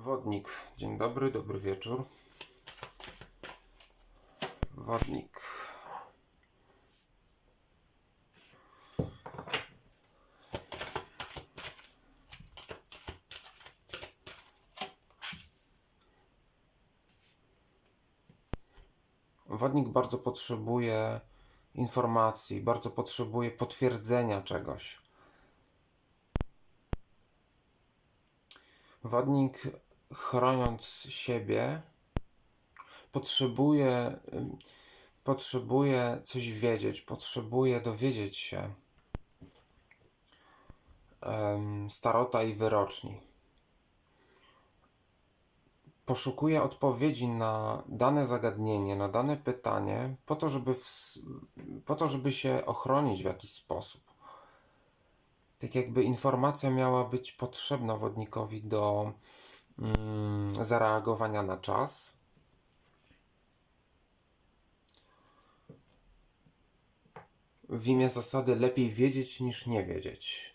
Wodnik. Dzień dobry, dobry wieczór. Wodnik. Wodnik bardzo potrzebuje informacji, bardzo potrzebuje potwierdzenia czegoś. Wodnik, chroniąc siebie, potrzebuje, potrzebuje coś wiedzieć, potrzebuje dowiedzieć się starota i wyroczni. Poszukuje odpowiedzi na dane zagadnienie, na dane pytanie, po to, żeby, ws- po to, żeby się ochronić w jakiś sposób. Tak jakby informacja miała być potrzebna wodnikowi do zareagowania na czas. W imię zasady lepiej wiedzieć niż nie wiedzieć.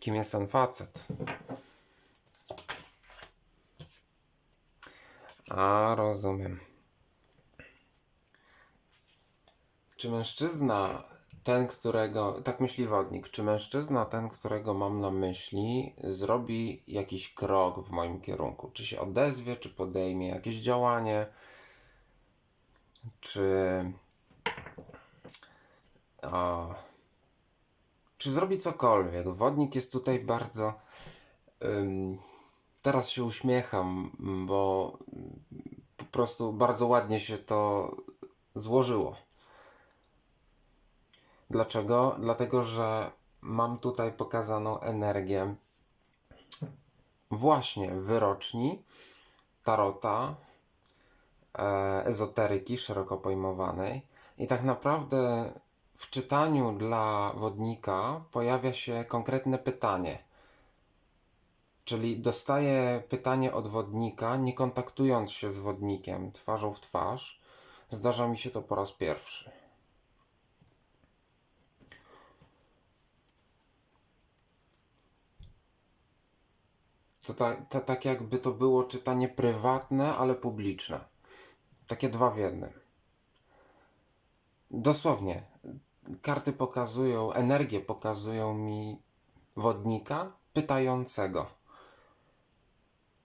Kim jest ten facet? A, rozumiem. Czy mężczyzna, ten, którego, tak myśli wodnik, czy mężczyzna, ten, którego mam na myśli, zrobi jakiś krok w moim kierunku? Czy się odezwie, czy podejmie jakieś działanie, czy. Czy zrobi cokolwiek? Wodnik jest tutaj bardzo. ym, teraz się uśmiecham, bo po prostu bardzo ładnie się to złożyło. Dlaczego? Dlatego, że mam tutaj pokazaną energię właśnie wyroczni, tarota, e, ezoteryki szeroko pojmowanej. I tak naprawdę w czytaniu dla wodnika pojawia się konkretne pytanie. Czyli dostaję pytanie od wodnika, nie kontaktując się z wodnikiem twarzą w twarz. Zdarza mi się to po raz pierwszy. To tak, to tak jakby to było czytanie prywatne, ale publiczne. Takie dwa w jednym. Dosłownie. Karty pokazują, energie pokazują mi wodnika pytającego.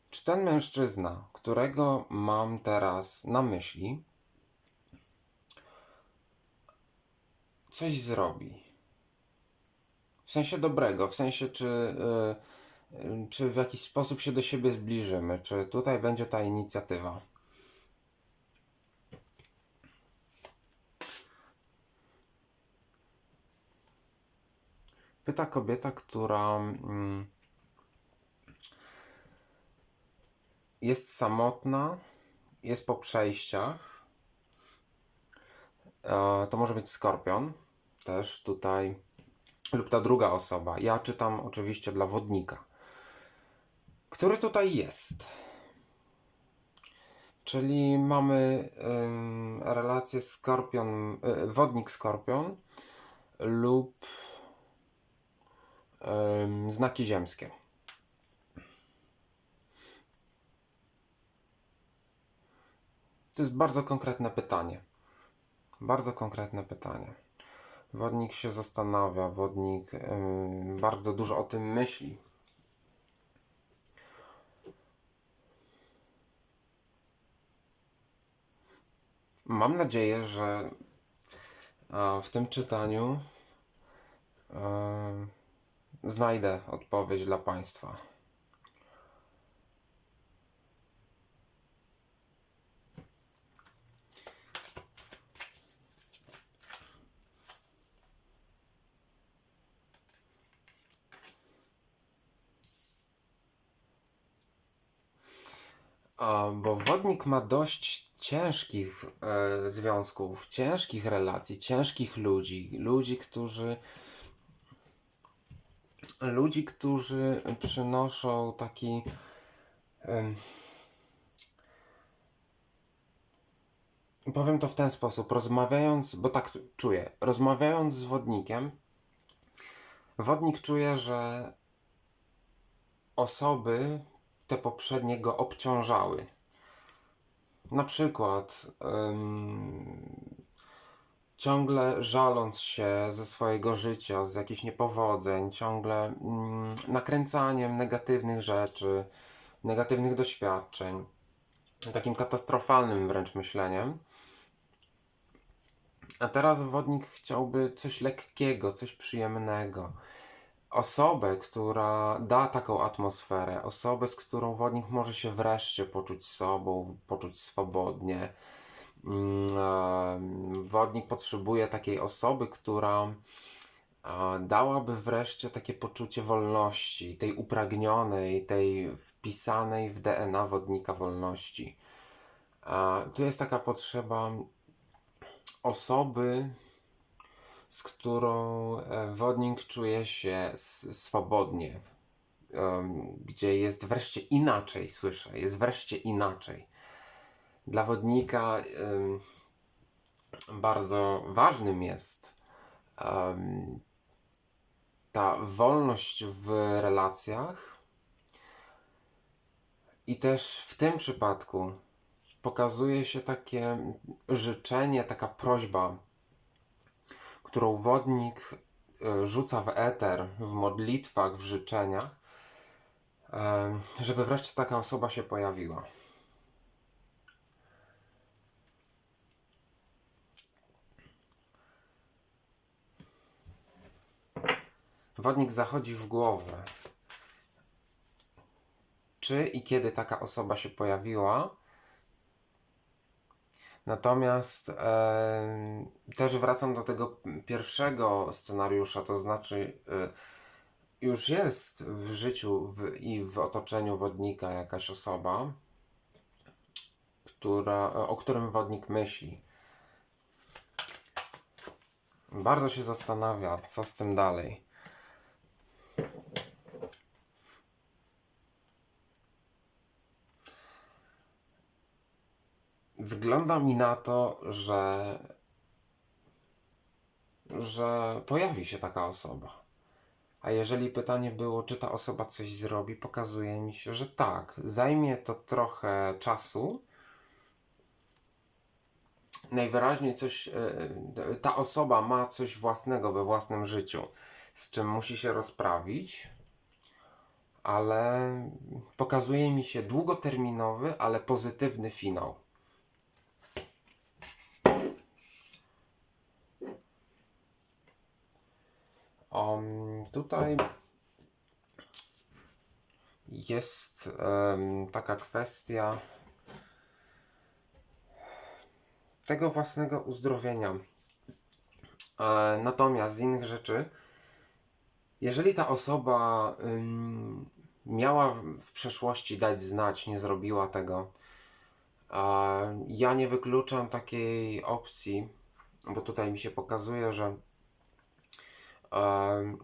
Czy ten mężczyzna, którego mam teraz na myśli, coś zrobi? W sensie dobrego, w sensie czy, y, y, czy w jakiś sposób się do siebie zbliżymy, czy tutaj będzie ta inicjatywa. Pyta kobieta, która mm, jest samotna, jest po przejściach. E, to może być skorpion, też tutaj, lub ta druga osoba. Ja czytam oczywiście dla wodnika, który tutaj jest. Czyli mamy ym, relację skorpion, y, wodnik-skorpion lub ym, znaki ziemskie. To jest bardzo konkretne pytanie. Bardzo konkretne pytanie. Wodnik się zastanawia, wodnik ym, bardzo dużo o tym myśli. Mam nadzieję, że a, w tym czytaniu e, znajdę odpowiedź dla Państwa. Bo wodnik ma dość ciężkich e, związków, ciężkich relacji, ciężkich ludzi, ludzi, którzy ludzi, którzy przynoszą taki em, powiem to w ten sposób, rozmawiając, bo tak czuję, rozmawiając z wodnikiem, Wodnik czuje, że osoby te poprzednie go obciążały. Na przykład ciągle żaląc się ze swojego życia, z jakichś niepowodzeń, ciągle mm, nakręcaniem negatywnych rzeczy, negatywnych doświadczeń, takim katastrofalnym wręcz myśleniem. A teraz wodnik chciałby coś lekkiego, coś przyjemnego. Osobę, która da taką atmosferę, osobę, z którą wodnik może się wreszcie poczuć sobą, poczuć swobodnie. Mm, Wodnik potrzebuje takiej osoby, która dałaby wreszcie takie poczucie wolności, tej upragnionej, tej wpisanej w DNA wodnika wolności. Tu jest taka potrzeba osoby, z którą e, wodnik czuje się swobodnie, gdzie jest wreszcie inaczej, słyszę, jest wreszcie inaczej. Dla wodnika bardzo ważnym jest ta wolność w relacjach i też w tym przypadku pokazuje się takie życzenie, taka prośba, którą wodnik e, rzuca w eter, w modlitwach, w życzeniach, e, żeby wreszcie taka osoba się pojawiła. Wodnik zachodzi w głowę. Czy i kiedy taka osoba się pojawiła? Natomiast em, też wracam do tego pierwszego scenariusza, to znaczy y, już jest w życiu w, i w otoczeniu wodnika jakaś osoba, która, o którym wodnik myśli. Bardzo się zastanawia, co z tym dalej. Wygląda mi na to, że, że pojawi się taka osoba. A jeżeli pytanie było, czy ta osoba coś zrobi, pokazuje mi się, że tak. Zajmie to trochę czasu. Najwyraźniej coś, e, ta osoba ma coś własnego we własnym życiu, z czym musi się rozprawić, ale pokazuje mi się długoterminowy, ale pozytywny finał. Um, tutaj jest em, taka kwestia tego własnego uzdrowienia. E, natomiast z innych rzeczy, jeżeli ta osoba ym, miała w- przeszłości dać znać, nie zrobiła tego, e, ja nie wykluczam takiej opcji, bo tutaj mi się pokazuje, że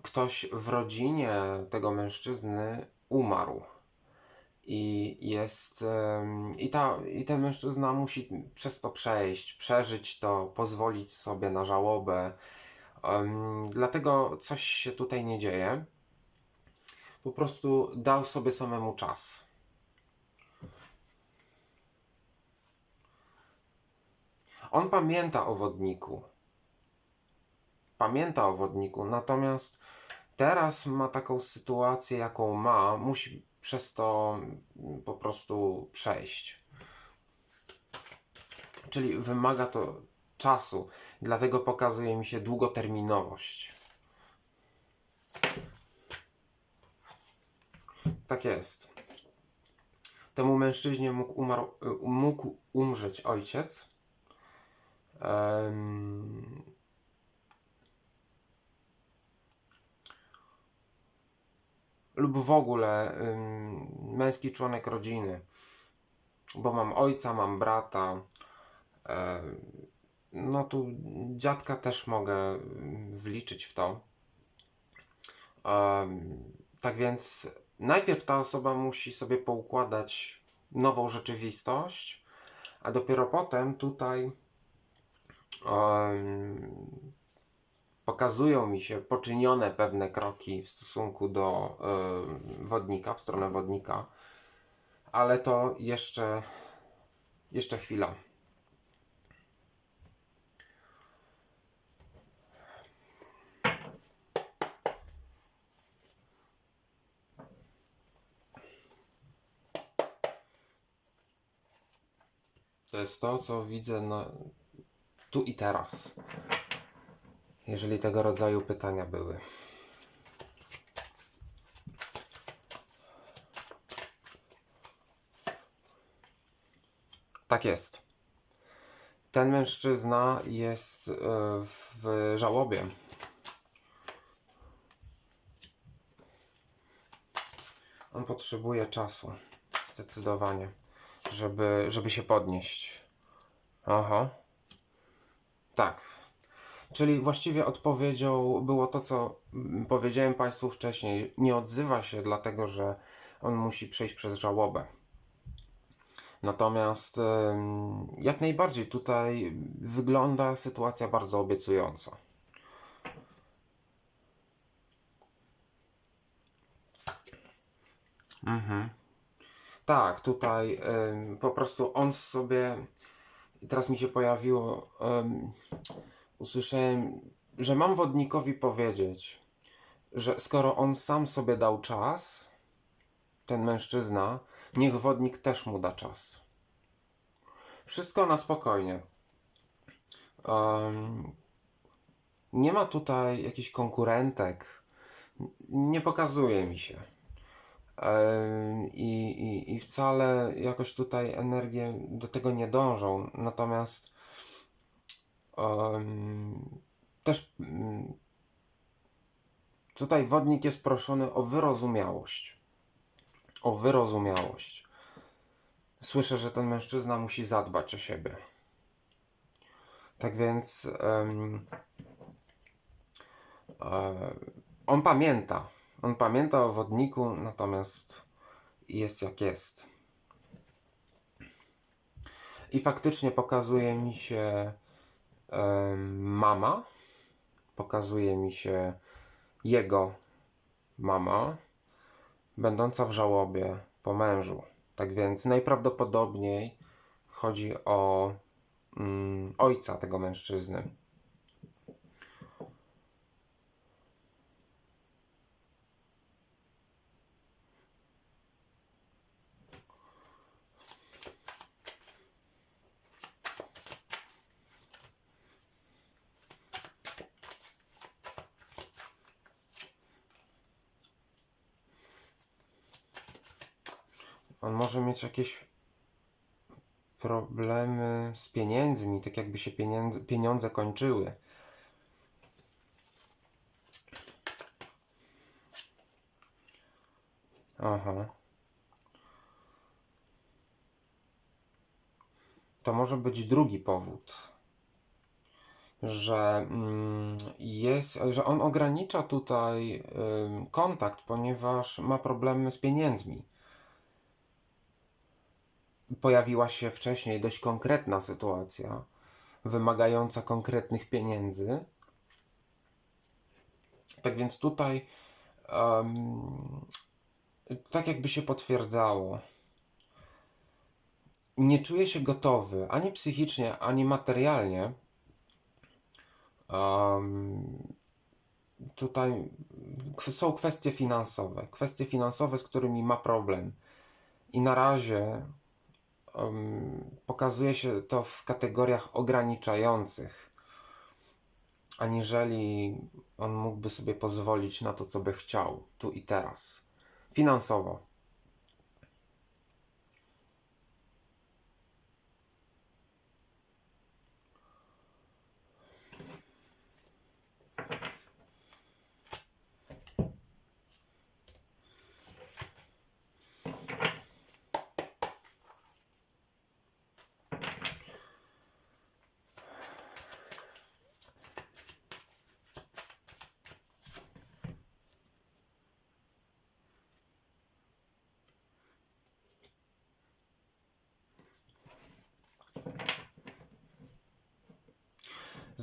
ktoś w rodzinie tego mężczyzny umarł. I jest. I, ta, I ten mężczyzna musi przez to przejść, przeżyć to, pozwolić sobie na żałobę. Dlatego coś się tutaj nie dzieje. Po prostu dał sobie samemu czas. On pamięta o wodniku. Pamięta o wodniku, natomiast teraz ma taką sytuację, jaką ma, musi przez to po prostu przejść. Czyli wymaga to czasu, dlatego pokazuje mi się długoterminowość. Tak jest. Temu mężczyźnie mógł, umarł, y, mógł umrzeć ojciec. Em, lub w ogóle ym, męski członek rodziny, bo mam ojca, mam brata. E, no tu dziadka też mogę wliczyć w to. Em, tak więc najpierw ta osoba musi sobie poukładać nową rzeczywistość, a dopiero potem tutaj em, pokazują mi się poczynione pewne kroki w stosunku do y, wodnika, w stronę wodnika, ale to jeszcze, jeszcze chwila. To jest to, co widzę no, tu i teraz. Jeżeli tego rodzaju pytania były. Tak jest. Ten mężczyzna jest e, w żałobie. On potrzebuje czasu, zdecydowanie, żeby, żeby się podnieść. Aha. Tak. Czyli właściwie odpowiedzią było to, co powiedziałem Państwu wcześniej. Nie odzywa się, dlatego że on musi przejść przez żałobę. Natomiast jak najbardziej tutaj wygląda sytuacja bardzo obiecująco. Mhm. Tak, tutaj po prostu on sobie. Teraz mi się pojawiło. Em, usłyszałem, że mam wodnikowi powiedzieć, że skoro on sam sobie dał czas, ten mężczyzna, niech wodnik też mu da czas. Wszystko na spokojnie. Em, nie ma tutaj jakichś konkurentek. Nie pokazuje mi się. I, i, I wcale jakoś tutaj energie do tego nie dążą. Natomiast też mm, tutaj wodnik jest proszony o wyrozumiałość. O wyrozumiałość. Słyszę, że ten mężczyzna musi zadbać o siebie. Tak więc em, e, on pamięta. On pamięta o wodniku, natomiast jest jak jest. I faktycznie pokazuje mi się mama, pokazuje mi się jego mama, będąca w żałobie po mężu. Tak więc najprawdopodobniej chodzi o mm, ojca tego mężczyzny. Może mieć jakieś problemy z pieniędzmi, tak jakby się pieniądze, pieniądze kończyły. Aha. To może być drugi powód, że mm, jest, że on ogranicza tutaj kontakt, ponieważ ma problemy z pieniędzmi pojawiła się wcześniej dość konkretna sytuacja, wymagająca konkretnych pieniędzy. Tak więc tutaj, em, tak jakby się potwierdzało, nie czuję się gotowy ani psychicznie, ani materialnie. em, tutaj są kwestie finansowe, kwestie finansowe, z którymi ma problem. I na razie em, pokazuje się to w kategoriach ograniczających, aniżeli on mógłby sobie pozwolić na to, co by chciał, tu i teraz. Finansowo.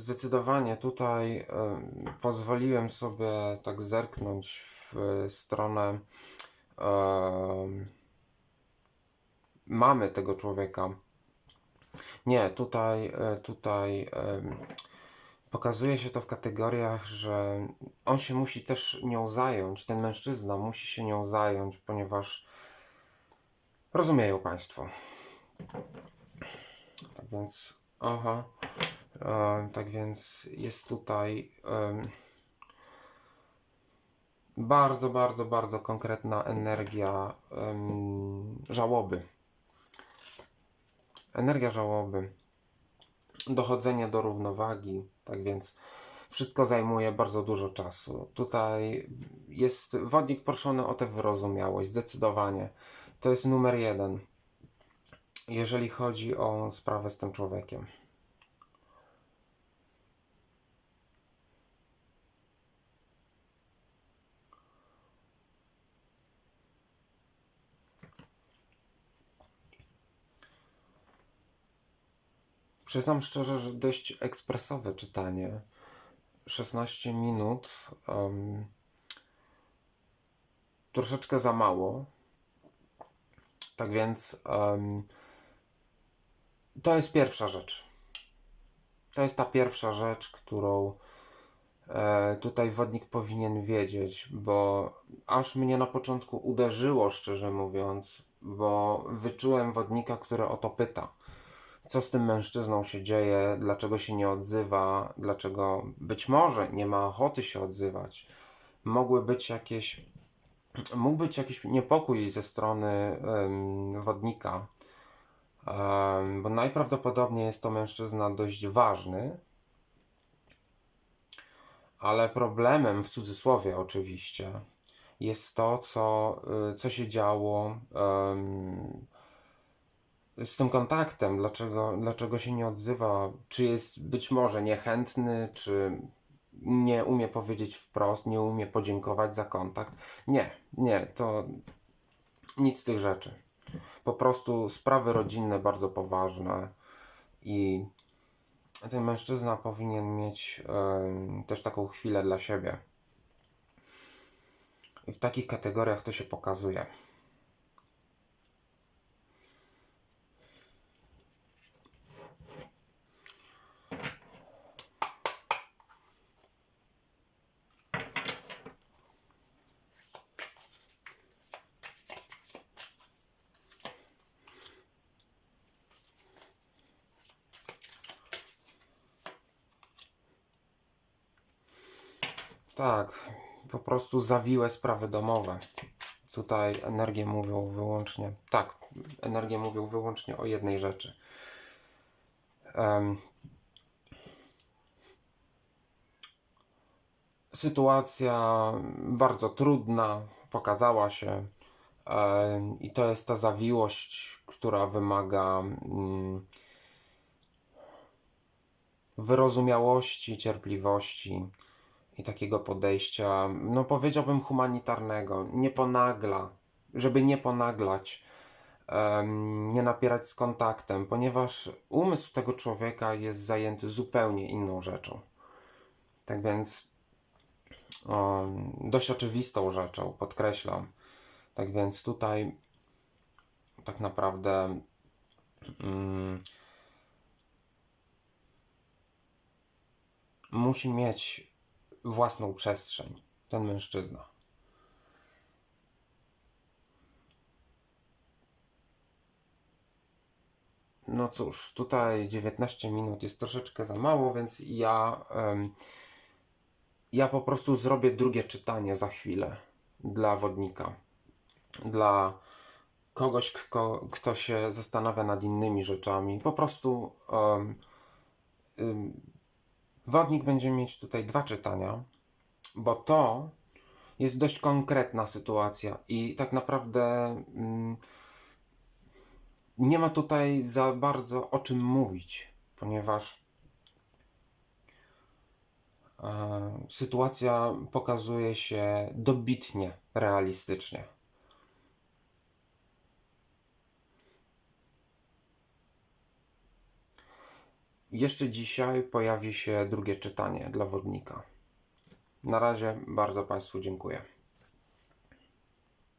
Zdecydowanie tutaj em, pozwoliłem sobie tak zerknąć w stronę mamy tego człowieka. Nie, tutaj, e, tutaj pokazuje się to w kategoriach, że on się musi też nią zająć, ten mężczyzna musi się nią zająć, ponieważ rozumieją Państwo. Tak więc, aha, tak więc jest tutaj bardzo, bardzo, bardzo konkretna energia żałoby. Energia żałoby, dochodzenie do równowagi, tak więc wszystko zajmuje bardzo dużo czasu. Tutaj jest wodnik proszony o tę wyrozumiałość, zdecydowanie. To jest numer jeden, jeżeli chodzi o sprawę z tym człowiekiem. Przyznam szczerze, że dość ekspresowe czytanie. 16 minut. em, troszeczkę za mało. Tak więc em, to jest pierwsza rzecz. To jest ta pierwsza rzecz, którą e, tutaj wodnik powinien wiedzieć, bo aż mnie na początku uderzyło, szczerze mówiąc, bo wyczułem wodnika, który o to pyta co z tym mężczyzną się dzieje, dlaczego się nie odzywa, dlaczego być może nie ma ochoty się odzywać. Mogły być jakieś, mógł być jakiś niepokój ze strony em, wodnika, em, bo najprawdopodobniej jest to mężczyzna dość ważny, ale problemem, w cudzysłowie oczywiście, jest to, co, y, co się działo em, z tym kontaktem, dlaczego, dlaczego się nie odzywa, czy jest być może niechętny, czy nie umie powiedzieć wprost, nie umie podziękować za kontakt. Nie, nie, to nic z tych rzeczy. Po prostu sprawy rodzinne bardzo poważne i ten mężczyzna powinien mieć em, też taką chwilę dla siebie. I w takich kategoriach to się pokazuje. Tak, po prostu zawiłe sprawy domowe. Tutaj energię mówią wyłącznie. Tak, energię mówią wyłącznie o jednej rzeczy. Em, sytuacja bardzo trudna pokazała się, em, i to jest ta zawiłość, która wymaga mm, wyrozumiałości, cierpliwości i takiego podejścia, no powiedziałbym humanitarnego, nie ponagla, żeby nie ponaglać, nie napierać z kontaktem, ponieważ umysł tego człowieka jest zajęty zupełnie inną rzeczą. Tak więc dość oczywistą rzeczą, podkreślam. Tak więc tutaj tak naprawdę mm, musi mieć własną przestrzeń, ten mężczyzna. No cóż, tutaj 19 minut jest troszeczkę za mało, więc ja, ja po prostu zrobię drugie czytanie za chwilę dla wodnika. Dla kogoś, kto, kto się zastanawia nad innymi rzeczami. Po prostu em, ym, Wodnik będzie mieć tutaj dwa czytania, bo to jest dość konkretna sytuacja i tak naprawdę mm, nie ma tutaj za bardzo o czym mówić, ponieważ e, sytuacja pokazuje się dobitnie realistycznie. Jeszcze dzisiaj pojawi się drugie czytanie dla wodnika. Na razie bardzo Państwu dziękuję.